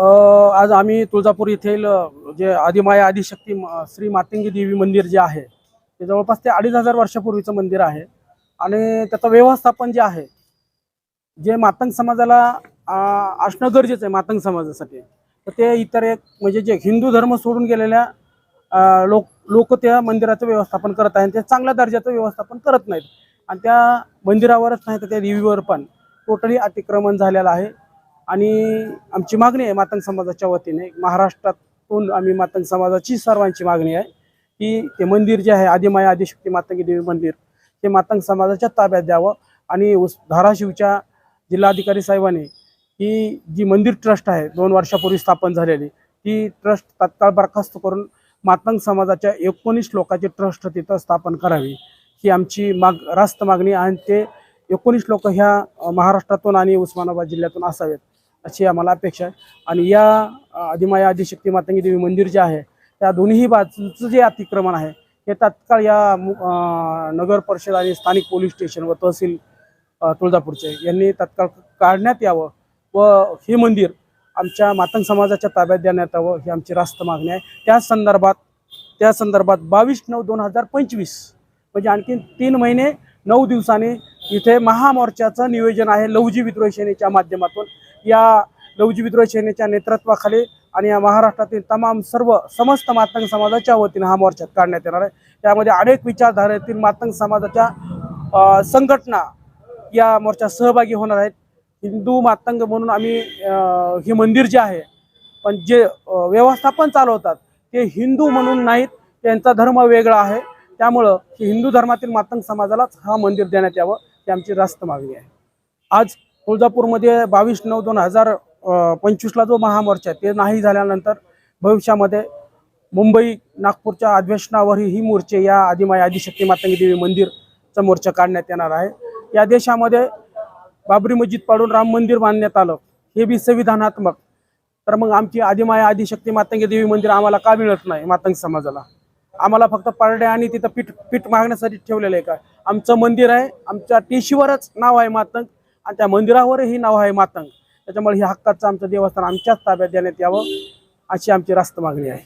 आज आम्ही तुळजापूर येथील जे आदिमाया आदिशक्ती श्री मातंगी देवी मंदिर जे आहे ते जवळपास ते अडीच हजार वर्षापूर्वीचं मंदिर आहे. आणि त्याचं व्यवस्थापन जे आहे जे मातंग समाजाला असणं गरजेचं आहे मातंग समाजासाठी. तर ते इतर एक म्हणजे जे हिंदू धर्म सोडून गेलेल्या लोक लोक त्या मंदिराचं व्यवस्थापन करत आहेत. ते चांगल्या दर्जाचं व्यवस्थापन करत नाहीत. आणि त्या मंदिरावरच नाही तर त्या देवीवर पण टोटली अतिक्रमण झालेलं आहे. आणि आमची मागणी आहे मातंग समाजाच्या वतीने महाराष्ट्रातून आम्ही मातंग समाजाची सर्वांची मागणी आहे की ते मंदिर जे आहे आदिमाया आदिशक्ती मातंगी देवी मंदिर ते मातंग समाजाच्या ताब्यात द्यावं. आणि उस धाराशिवच्या जिल्हाधिकारी साहेबांनी ही जी मंदिर ट्रस्ट आहे दोन वर्षापूर्वी स्थापन झालेली ती ट्रस्ट तत्काळ बरखास्त करून मातंग समाजाच्या एकोणीस लोकांची ट्रस्ट तिथं स्थापन करावी ही आमची माग रास्त मागणी आणि ते एकोणीस लोक ह्या महाराष्ट्रातून आणि उस्मानाबाद जिल्ह्यातून असावेत. अशी आम्हाला अपेक्षा आहे. आणि या आदिमाया आदिशक्ती मातंगी देवी मंदिर जे आहे त्या दोन्ही बाजूचं जे अतिक्रमण आहे हे तात्काळ या मु- नगर परिषद आणि स्थानिक पोलीस स्टेशन व तहसील तुळजापूरचे यांनी तात्काळ काढण्यात यावं व हे मंदिर आमच्या मातंग समाजाच्या ताब्यात देण्यात यावं ही आमची रास्त मागणी आहे. त्या संदर्भात त्या संदर्भात बावीस नऊ दोन हजार पंचवीस म्हणजे आणखी तीन महिने नऊ दिवसांनी इथे महामोर्चाचं नियोजन आहे लवजी विद्रोह सेनेच्या माध्यमातून. या लवजी विद्रोह सेनेच्या नेतृत्वाखाली आणि या महाराष्ट्रातील तमाम सर्व समस्त मातंग समाजाच्या वतीने हा मोर्चा काढण्यात येणार आहे. त्यामध्ये अनेक विचारधारेतील मातंग समाजाच्या संघटना या मोर्चात सहभागी होणार आहेत. हिंदू मातंग म्हणून आम्ही हे मंदिर जे आहे पण जे व्यवस्थापन चालवतात ते हिंदू म्हणून नाहीत त्यांचा धर्म वेगळा आहे. त्यामुळं हिंदू धर्मातील मातंग समाजालाच हा मंदिर देण्यात यावं ही आमची रास्त मागणी आहे. आज तुळजापूरमध्ये बावीस नऊ दोन हजार पंचवीसला जो महामोर्चा आहे ते नाही झाल्यानंतर भविष्यामध्ये मुंबई नागपूरच्या अधिवेशनावरही ही मोर्चे या आदिमाई आदिशक्ती मातंगी देवी मंदिरचा मोर्चा काढण्यात येणार आहे. या देशामध्ये बाबरी मस्जिद पाडून राम मंदिर बांधण्यात आलं हे बी संविधानात्मक. तर मग आमची आदिमाया आदिशक्ती मातंगी देवी मंदिर आम्हाला का मिळत नाही मातंग समाजाला? आम्हाला फक्त पारडे आणि तिथं पीठ पीठ मागण्यासाठी ठेवलेलं आहे का? आमचं मंदिर आहे आमच्या टेशीवरच नाव आहे मातंग. आणि त्या मंदिरावरही नाव आहे मातंग. त्याच्यामुळे हे हक्काचं आमचं देवस्थान आमच्याच ताब्यात देण्यात यावं अशी आमची रास्त मागणी आहे.